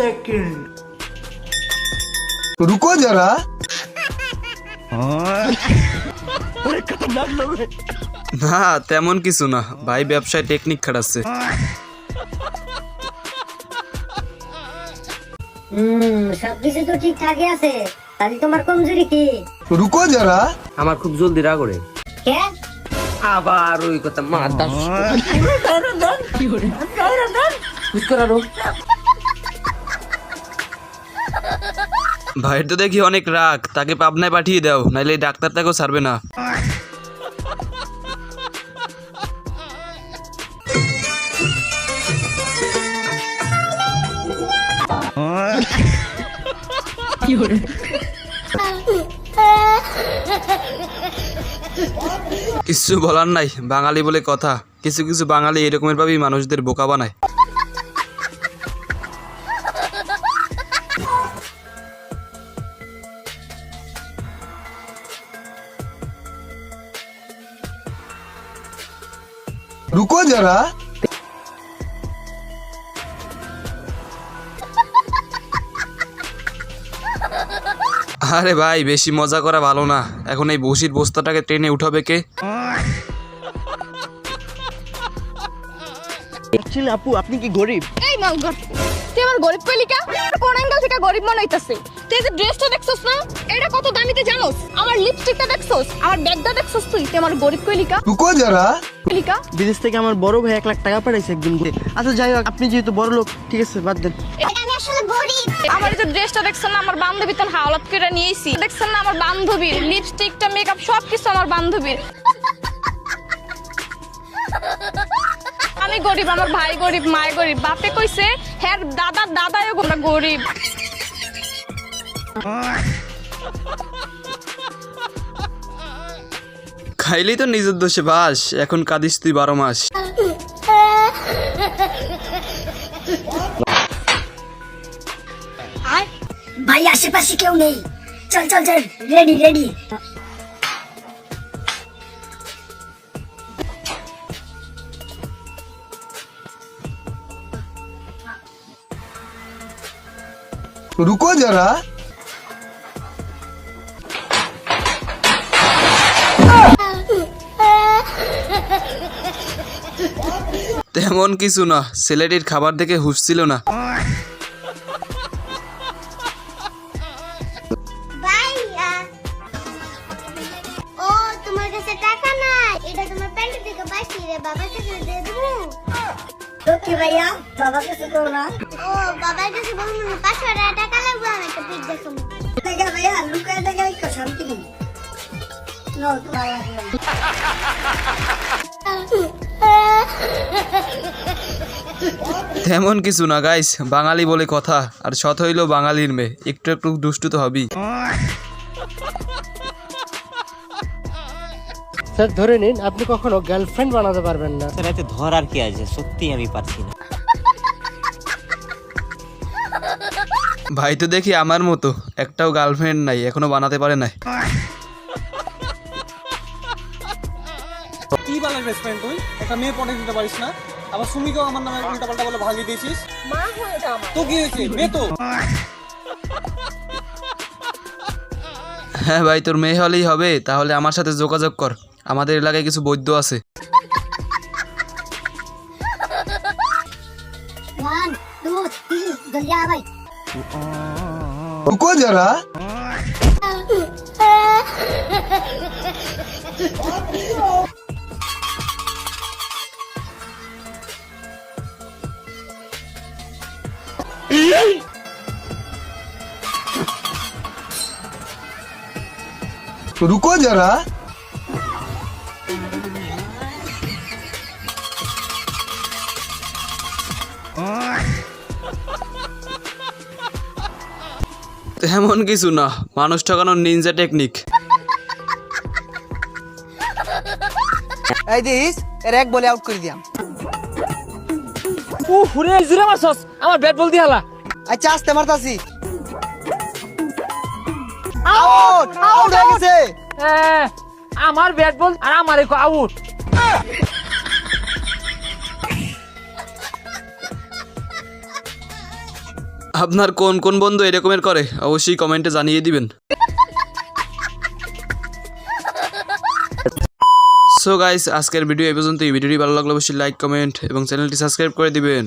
second. रुको जरा না তেমন কিছু না ভাই ব্যবসায় টেকনিক খাটাচ্ছে হুম সবকিছু তো ঠিকঠাকই আছে তাহলে তোমার কমজোরি কি रुको जरा আমার খুব জলদি রাগ করে কে আবার ওই কথা মা দাস পুষ্করারও ভাইয়ের তো দেখি অনেক রাগ, তাকে পাবনায় পাঠিয়ে দাও, নাইলে ডাক্তার তাকেও ছাড়বে না। কিছু বলার নাই, বাঙালি বলে কথা। কিছু কিছু বাঙালি এরকমের ভাবেই মানুষদের বোকা বানায়। रुको जरा আরে ভাই বেশি মজা করা ভালো না এখন এই বসির বস্তাটাকে ট্রেনে উঠাবে কে অ্যাকচুয়ালি আপু আপনি কি গরিব এই মালগর তুই আমার গরিব কইলি কা কোন অ্যাঙ্গেল থেকে গরিব মনে হইতাছে তুই এই যে ড্রেসটা দেখছস না এটা কত দামিতে জানোস আমার লিপস্টিকটা দেখছস আমার ব্যাগটা দেখছস তুই তুই আমার গরিব কইলি কা रुको जरा কইলি কা বিদেশ থেকে আমার বড় ভাই এক লাখ টাকা পাঠাইছে একদিন আচ্ছা যাই হোক আপনি যেহেতু বড় লোক ঠিক আছে বাদ দেন। আমি গরিব আমার যে ড্রেসটা দেখছেন না আমার বান্ধবী তখন হাওলাত করে নিয়েছি। দেখছেন না আমার বান্ধবীর লিপস্টিকটা মেকআপ সব কিছু আমার বান্ধবীর। আমি গরিব আমার ভাই গরিব মায় গরিব। বাপে কইছে হ্যাঁ দাদা দাদাও গরিব। খাইলেই তো নিজের দোষে বাস এখন কাঁদিস তুই বারো মাস আর ভাই আশেপাশে কেউ নেই চল চল চল রেডি রেডি रुको जरा তেমন কিছু না ছেলেটির খাবার দেখে হুশ ছিল না। লুকায় তেমন কিছু না গাইস বাঙালি বলে কথা আর সৎ হইল বাঙালির মেয়ে। একটু একটু দুষ্টু তো হবেই। স্যার ধরে নিন আপনি কখনো গার্লফ্রেন্ড বানাতে পারবেন না। স্যার এতে ধর আর কি আছে? সত্যি আমি পারছি না। ভাই তো দেখি আমার মতো একটাও গার্লফ্রেন্ড নাই এখনও বানাতে পারে নাই। কি বালা বেসমেন্ট তুই একটা মেয়ে পটে দিতে পারিস না আবার সুমিকেও আমার নামে উল্টা পাল্টা বলে ভাগিয়ে দিয়েছিস মা হয়েছে তো কি হয়েছে মেয়ে তো হ্যাঁ ভাই তোর মেয়ে হলেই হবে তাহলে আমার সাথে যোগাযোগ কর আমাদের এলাকায় কিছু বৈদ্য আছে One, two, three, जल्दी आ भाई रुको जरा रुको जरा তেমন কিছু না মানুষ ঠকানোর নিনজা টেকনিক এই দিস এর এক বলে আউট করে দিয়াম ও হুরে জুরে মারছস আমার ব্যাট বল দিয়ালা আচ্ছা আসতে মারতাছি। আউট আউট হয়ে গেছে। আমার ব্যাট বল আর আমার আউট। আপনার কোন কোন বন্ধু এরকমের করে অবশ্যই কমেন্টে জানিয়ে দিবেন। সো গাইস আজকের ভিডিও এই পর্যন্ত এই ভিডিওটি ভালো লাগলে অবশ্যই লাইক কমেন্ট এবং চ্যানেলটি সাবস্ক্রাইব করে দিবেন।